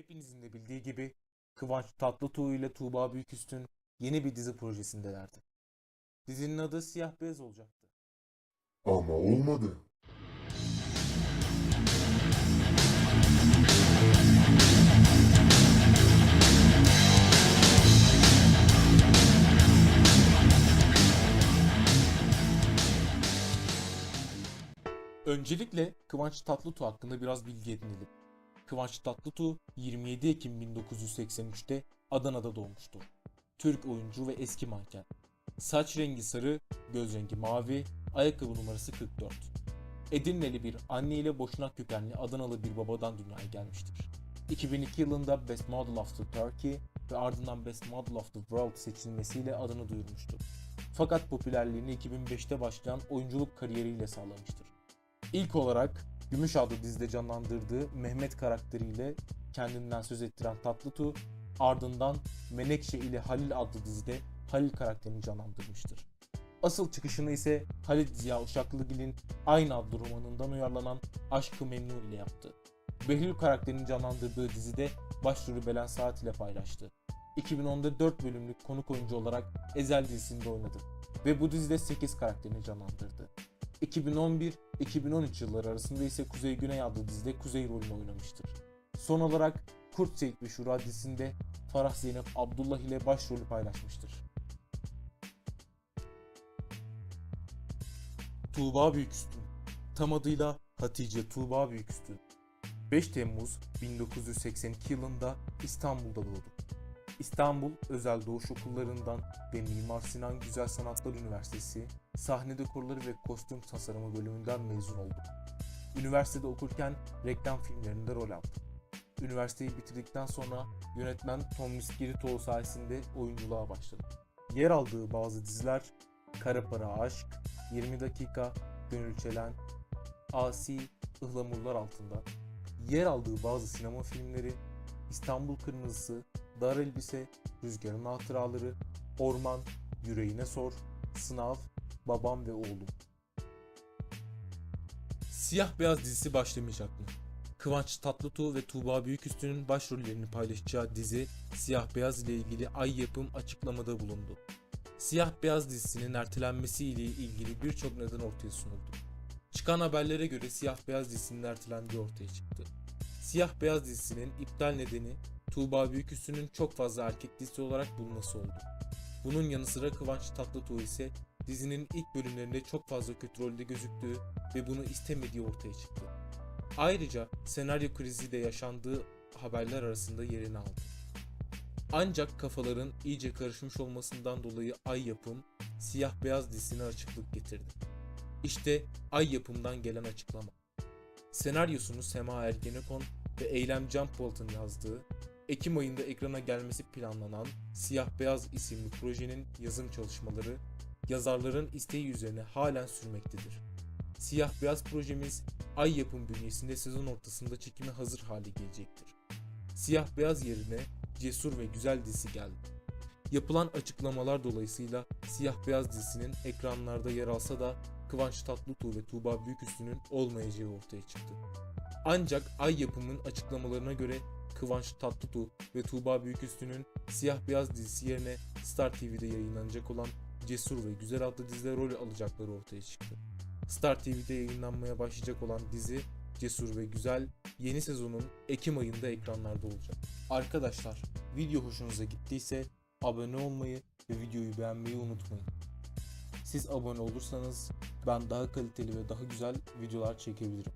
Hepinizin de bildiği gibi Kıvanç Tatlıtuğ ile Tuğba Büyüküstün yeni bir dizi projesindelerdi. Dizinin adı Siyah Beyaz olacaktı. Ama olmadı. Öncelikle Kıvanç Tatlıtuğ hakkında biraz bilgi edinelim. Kıvanç Tatlıtuğ 27 Ekim 1983'te Adana'da doğmuştur. Türk oyuncu ve eski manken. Saç rengi sarı, göz rengi mavi, ayakkabı numarası 44. Edirneli bir anne ile boşnak kökenli Adanalı bir babadan dünyaya gelmiştir. 2002 yılında Best Model of the Turkey ve ardından Best Model of the World seçilmesiyle adını duyurmuştur. Fakat popülerliğini 2005'te başlayan oyunculuk kariyeriyle sağlamıştır. İlk olarak Gümüş adlı dizide canlandırdığı Mehmet karakteriyle kendinden söz ettiren Tatlıtuğ, ardından Menekşe ile Halil adlı dizide Halil karakterini canlandırmıştır. Asıl çıkışını ise Halit Ziya Uşaklıgil'in aynı adlı romanından uyarlanan Aşkı Memnu ile yaptı. Behlül karakterini canlandırdığı dizide başrolü Belen Saat ile paylaştı. 2010'da 4 bölümlük konuk oyuncu olarak Ezel dizisinde oynadı ve bu dizide 8 karakterini canlandırdı. 2011-2013 yılları arasında ise Kuzey Güney adlı dizide Kuzey rolünü oynamıştır. Son olarak Kurt Seyit ve Şura dizisinde Farah Zeynep Abdullah ile başrolü paylaşmıştır. Tuğba Büyüküstün Tam adıyla Hatice Tuğba Büyüküstün 5 Temmuz 1982 yılında İstanbul'da doğdu. İstanbul Özel Doğuş Okullarından ve Mimar Sinan Güzel Sanatlar Üniversitesi sahne dekorları ve kostüm tasarımı bölümünden mezun oldu. Üniversitede okurken reklam filmlerinde rol aldı. Üniversiteyi bitirdikten sonra yönetmen Tom Miskiritoğlu sayesinde oyunculuğa başladı. Yer aldığı bazı diziler Kara Para Aşk, 20 Dakika, Gönül Çelen, Asi, Ihlamurlar Altında, yer aldığı bazı sinema filmleri İstanbul Kırmızısı, Dar Elbise, Rüzgarın Hatıraları, Orman, Yüreğine Sor, Sınav, Babam ve Oğlum. Siyah Beyaz dizisi başlamayacak mı? Kıvanç Tatlıtuğ ve Tuğba Büyüküstü'nün başrollerini paylaşacağı dizi Siyah Beyaz ile ilgili Ay Yapım açıklamada bulundu. Siyah Beyaz dizisinin ertelenmesi ile ilgili birçok neden ortaya sunuldu. Çıkan haberlere göre Siyah Beyaz dizisinin ertelendiği ortaya çıktı. Siyah Beyaz dizisinin iptal nedeni Tuğba Büyüküstü'nün çok fazla erkek dizisi olarak bulunması oldu. Bunun yanı sıra Kıvanç Tatlıtuğ ise dizinin ilk bölümlerinde çok fazla kötü rolde gözüktüğü ve bunu istemediği ortaya çıktı. Ayrıca senaryo krizi de yaşandığı haberler arasında yerini aldı. Ancak kafaların iyice karışmış olmasından dolayı Ay Yapım, Siyah Beyaz dizisine açıklık getirdi. İşte Ay Yapım'dan gelen açıklama. Senaryosunu Sema Ergenekon ve Eylem Can Polat'ın yazdığı, Ekim ayında ekrana gelmesi planlanan Siyah Beyaz isimli projenin yazım çalışmaları yazarların isteği üzerine halen sürmektedir. Siyah Beyaz projemiz Ay Yapım bünyesinde sezon ortasında çekime hazır hale gelecektir. Siyah Beyaz yerine Cesur ve Güzel dizisi geldi. Yapılan açıklamalar dolayısıyla Siyah Beyaz dizisinin ekranlarda yer alsa da Kıvanç Tatlıtuğ ve Tuğba Büyüküstü'nün olmayacağı ortaya çıktı. Ancak Ay Yapım'ın açıklamalarına göre Kıvanç Tatlıtuğ ve Tuğba Büyüküstü'nün Siyah Beyaz dizisi yerine Star TV'de yayınlanacak olan Cesur ve Güzel adlı dizide rol alacakları ortaya çıktı. Star TV'de yayınlanmaya başlayacak olan dizi Cesur ve Güzel yeni sezonun Ekim ayında ekranlarda olacak. Arkadaşlar video hoşunuza gittiyse abone olmayı ve videoyu beğenmeyi unutmayın. Siz abone olursanız ben daha kaliteli ve daha güzel videolar çekebilirim.